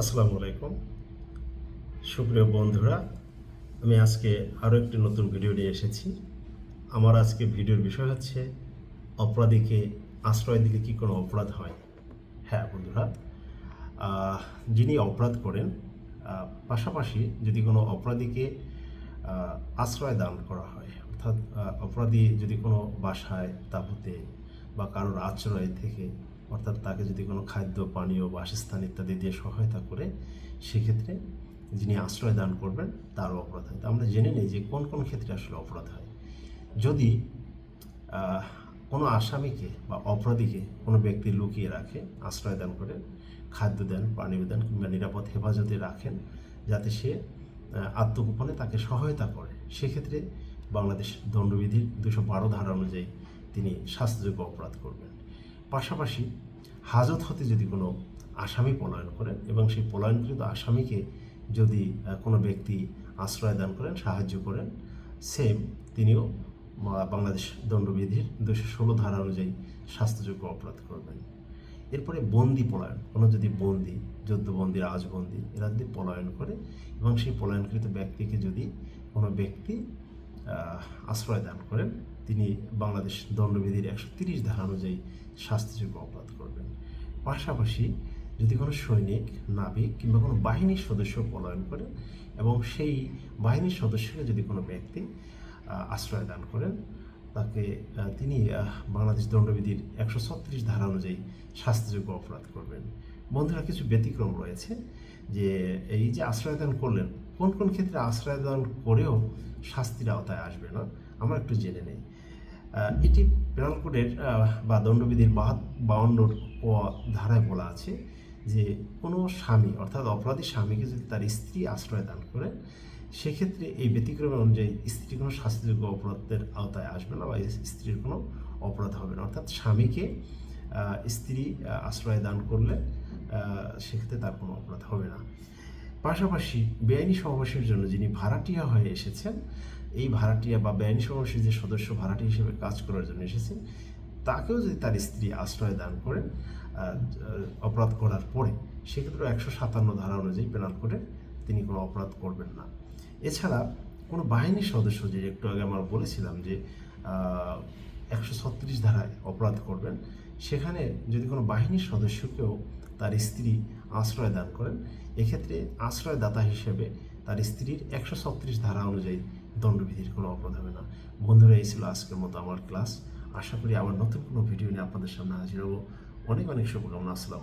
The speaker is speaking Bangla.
আসসালামু আলাইকুম। সুপ্রিয় বন্ধুরা, আমি আজকে আরও একটি নতুন ভিডিও নিয়ে এসেছি। আমার আজকে ভিডিওর বিষয় হচ্ছে, অপরাধীকে আশ্রয় দিলে কি কোনো অপরাধ হয়? হ্যাঁ বন্ধুরা যিনি অপরাধ করেন পাশাপাশি যদি কোনো অপরাধীকে আশ্রয় দান করা হয়, অর্থাৎ অপরাধী যদি কোনো বাসায়, তাবুতে বা কারোর আশ্রয় থেকে অর্থাৎ তাকে যদি কোনো খাদ্য, পানীয়, বাসস্থান ইত্যাদি দিয়ে সহায়তা করে, সেক্ষেত্রে যিনি আশ্রয় দান করবেন তারও অপরাধ হয়। তো আমরা জেনে নিই যে কোন কোন ক্ষেত্রে আসলে অপরাধ হয়। যদি কোনো আসামিকে বা অপরাধীকে কোনো ব্যক্তি লুকিয়ে রাখে, আশ্রয় দান করে, খাদ্য দেন, পানীয় দেন কিংবা নিরাপদ হেফাজতে রাখেন, যাতে সে আত্মগোপনে তাকে সহায়তা করে, সেক্ষেত্রে বাংলাদেশ দণ্ডবিধির দুশো বারো ধারা অনুযায়ী তিনি শাস্তিযোগ্য অপরাধ করবেন। পাশাপাশি হাজত হতে যদি কোনো আসামি পলায়ন করেন এবং সেই পলায়নকৃত আসামিকে যদি কোনো ব্যক্তি আশ্রয় দান করেন, সাহায্য করেন সেম তিনিও বাংলাদেশ দণ্ডবিধির দুশো ষোলো ধারা অনুযায়ী শাস্তিযোগ্য অপরাধ করবেন। এরপরে বন্দি পলায়ন, কোনো যদি বন্দি, যুদ্ধবন্দি, রাজবন্দি, এরা যদি পলায়ন করে এবং সেই পলায়নকৃত ব্যক্তিকে যদি কোনো ব্যক্তি আশ্রয় দান করেন তিনি বাংলাদেশ দণ্ডবিধির একশো তিরিশ ধারা অনুযায়ী শাস্তিযোগ্য অপরাধ করবেন। পাশাপাশি যদি কোনো সৈনিক, নাবিক কিংবা কোনো বাহিনীর সদস্য পলায়ন করে এবং সেই বাহিনীর সদস্যকে যদি কোনো ব্যক্তি আশ্রয় দান করেন, তাকে তিনি বাংলাদেশ দণ্ডবিধির একশো ছত্রিশ ধারা অনুযায়ী শাস্তিযোগ্য অপরাধ করবেন। বন্ধুরা, কিছু ব্যতিক্রম রয়েছে যে এই যে আশ্রয়দান করলেন, কোন কোন ক্ষেত্রে আশ্রয়দান করেও শাস্তির আওতায় আসবে না, আমরা একটু জেনে নেই। এটি পেনাল কোডের বা দণ্ডবিধির বাউন্ন ধারায় বলা আছে যে কোনো স্বামী, অর্থাৎ অপরাধী স্বামীকে যদি তার স্ত্রী আশ্রয় দান করে, সেক্ষেত্রে এই ব্যতিক্রম অনুযায়ী স্ত্রী কোনো শাস্তিযোগ্য অপরাধের আওতায় আসবে না বা স্ত্রীর কোনো অপরাধ হবে না। অর্থাৎ স্বামীকে স্ত্রী আশ্রয় দান করলে সেক্ষেত্রে তার কোনো অপরাধ হবে না। পাশাপাশি বেআইনি সমাবেশের জন্য যিনি ভাড়াটিয়া হয়ে এসেছেন, এই ভাড়াটিয়া বা বেআইনি সমাবেশের যে সদস্য ভাড়াটি হিসেবে কাজ করার জন্য এসেছেন, তাকেও যদি তার স্ত্রী আশ্রয় দান করেন অপরাধ করার পরে, সেক্ষেত্রে একশো সাতান্ন ধারা অনুযায়ী পেনাল কোডে তিনি কোনো অপরাধ করবেন না। এছাড়া কোনো বাহিনীর সদস্য, যে একটু আগে আমরা বলেছিলাম যে একশো ছত্রিশ ধারায় অপরাধ করবেন, সেখানে যদি কোনো বাহিনীর সদস্যকেও তার স্ত্রী আশ্রয় দান করেন। এক্ষেত্রে আশ্রয়দাতা হিসেবে তার স্ত্রীর একশো ছত্রিশ ধারা অনুযায়ী দণ্ডবিধির কোনো অপরাধ হবে না। বন্ধুরা, এই ছিল আজকের মতো আমার ক্লাস। আশা করি আবার নতুন কোনো ভিডিও নিয়ে আপনাদের সামনে হাজির হব। অনেক অনেক শুভকামনা। আসসালাম